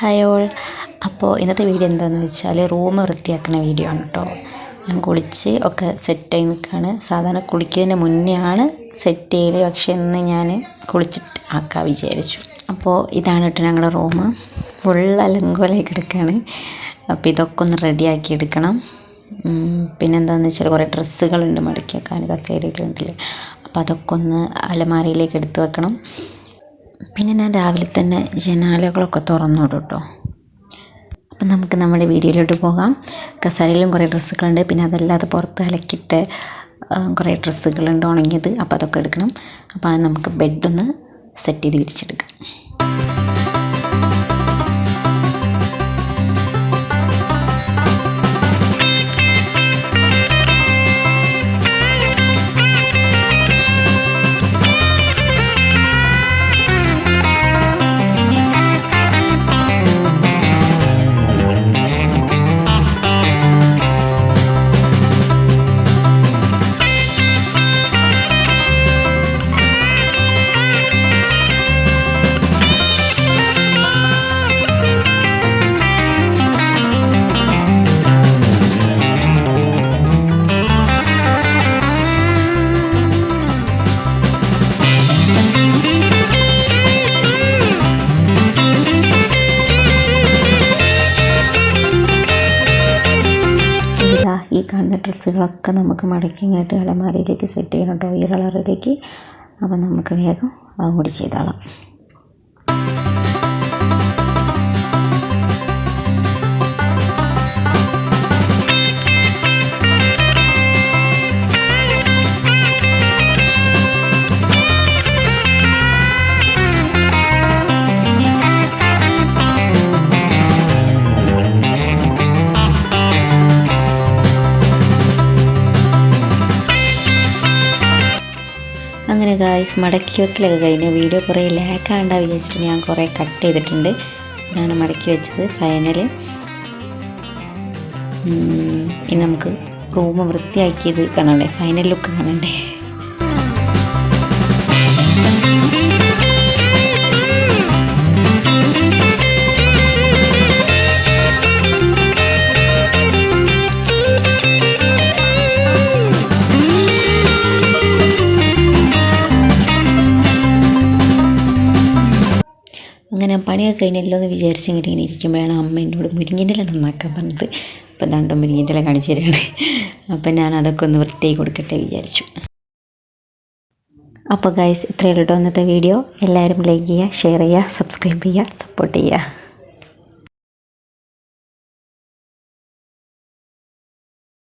Hi all അപ്പോൾ ഇന്നത്തെ video എന്താണെന്ന് വെച്ചാൽ റൂം വൃത്തിയാക്കുന്ന വീഡിയോ ആണ് കേട്ടോ ഞാൻ കുളിച്ച് ഒക്കെ സെറ്റ് ആയി നിൽക്കുകയാണ് സാധാരണ കുളിക്കുന്നതിന് മുന്നേ ആണ് സെറ്റ് ചെയ്യൽ പക്ഷേ ഇന്ന് ഞാൻ കുളിച്ചിട്ട് ആക്കാൻ വിചാരിച്ചു. അപ്പോൾ ഇതാണ് കേട്ടോ ഞങ്ങളുടെ റൂം. ഫുൾ അലങ്കോലായി കിടക്കുകയാണ് അപ്പോൾ ഇതൊക്കെ ഒന്ന് റെഡിയാക്കി എടുക്കണം. പിന്നെന്താണെന്ന് വെച്ചാൽ കുറേ ഡ്രസ്സുകളുണ്ട്. മടക്കി വെക്കാൻ കസേരകളുണ്ടല്ലേ അപ്പോൾ അതൊക്കെ ഒന്ന് അലമാരയിലേക്ക് എടുത്ത് വെക്കണം. പിന്നെ ഞാൻ രാവിലെ തന്നെ ജനാലകളൊക്കെ തുറന്നോടും കേട്ടോ അപ്പം നമുക്ക് നമ്മുടെ വീഡിയോയിലോട്ട് പോകാം. കസാരയിലും കുറേ ഡ്രസ്സുകളുണ്ട്. പിന്നെ അതല്ലാതെ പുറത്ത് അലക്കിയിട്ട് കുറേ ഡ്രസ്സുകളുണ്ട് ഉണങ്ങിയത്. അപ്പോൾ അതൊക്കെ എടുക്കണം. അപ്പോൾ അത് നമുക്ക് ബെഡൊന്ന് സെറ്റ് ചെയ്ത് വിരിച്ചെടുക്കാം. ഈ കാണുന്ന ഡ്രസ്സുകളൊക്കെ നമുക്ക് മടക്കി ഇങ്ങോട്ട് അലമാരയിലേക്ക് സെറ്റ് ചെയ്യണം കേട്ടോ ഈ കളറിലേക്ക്. അപ്പം നമുക്ക് വേഗം അതും കൂടി ചെയ്തോളാം. അങ്ങനെ ഗായ്സ് മടക്കി വെക്കലൊക്കെ കഴിഞ്ഞു. വീഡിയോ കുറേ ലാക്കാണ്ടാ വിചാരിച്ചിട്ട് ഞാൻ കുറേ കട്ട് ചെയ്തിട്ടുണ്ട്. ഇതാണ് മടക്കി വെച്ചത് ഫൈനൽ ഇനി നമുക്ക് റൂം വൃത്തിയാക്കിയത് കാണണ്ടേ ഫൈനൽ ലുക്ക് കാണണ്ടേ? അങ്ങനെ പണിയൊക്കെ കഴിഞ്ഞല്ലോ എന്ന് വിചാരിച്ചിങ്ങനെ ഇങ്ങനെ ഇരിക്കുമ്പോഴാണ് അമ്മ എന്നോട് മുരിങ്ങന്റെ ഇല നന്നാക്കാൻ പറഞ്ഞത്. അപ്പം ദാണ്ടോ മുരിങ്ങന്റെ ഇല കാണിച്ചു തരികയാണ് അപ്പം ഞാൻ അതൊക്കെ ഒന്ന് വൃത്തിയായി കൊടുക്കട്ടെ വിചാരിച്ചു. അപ്പോൾ ഗൈസ് ഇത്രയേ ഉള്ളൂ ഇന്നത്തെ വീഡിയോ എല്ലാവരും ലൈക്ക് ചെയ്യുക ഷെയർ ചെയ്യുക സബ്സ്ക്രൈബ് ചെയ്യുക സപ്പോർട്ട് ചെയ്യുക.